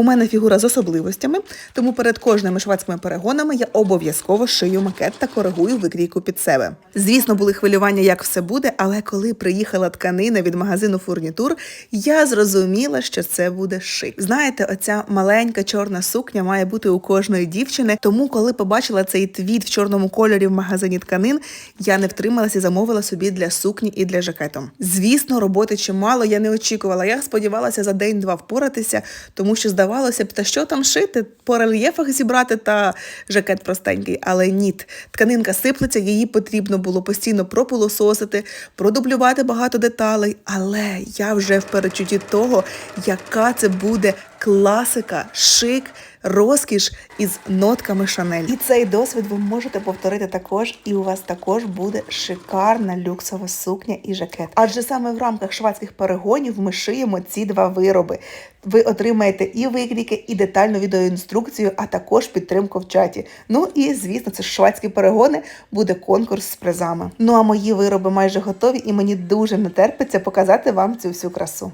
У мене фігура з особливостями, тому перед кожними швадськими перегонами я обов'язково шию макет та коригую викрійку під себе. Звісно, були хвилювання, як все буде, але коли приїхала тканина від магазину фурнітур, я зрозуміла, що це буде шик. Знаєте, оця маленька чорна сукня має бути у кожної дівчини. Тому, коли побачила цей твіт в чорному кольорі в магазині тканин, я не втрималася і замовила собі для сукні і для жакету. Звісно, роботи чимало я не очікувала. Я сподівалася за день-два впоратися, тому що здавалося б, та що там шити, по рельєфах зібрати та жакет простенький. Але ні, тканинка сиплеться, її потрібно було постійно пропилососити, продублювати багато деталей. Але я вже в перечутті того, яка це буде класика, шик, розкіш із нотками Шанель. І цей досвід ви можете повторити також, і у вас також буде шикарна люксова сукня і жакет. Адже саме в рамках швадських перегонів ми шиємо ці два вироби. Ви отримаєте і викрійки, і детальну відеоінструкцію, а також підтримку в чаті. Ну і звісно, це швадські перегони, буде конкурс з призами. Ну а мої вироби майже готові, і мені дуже не терпиться показати вам цю всю красу.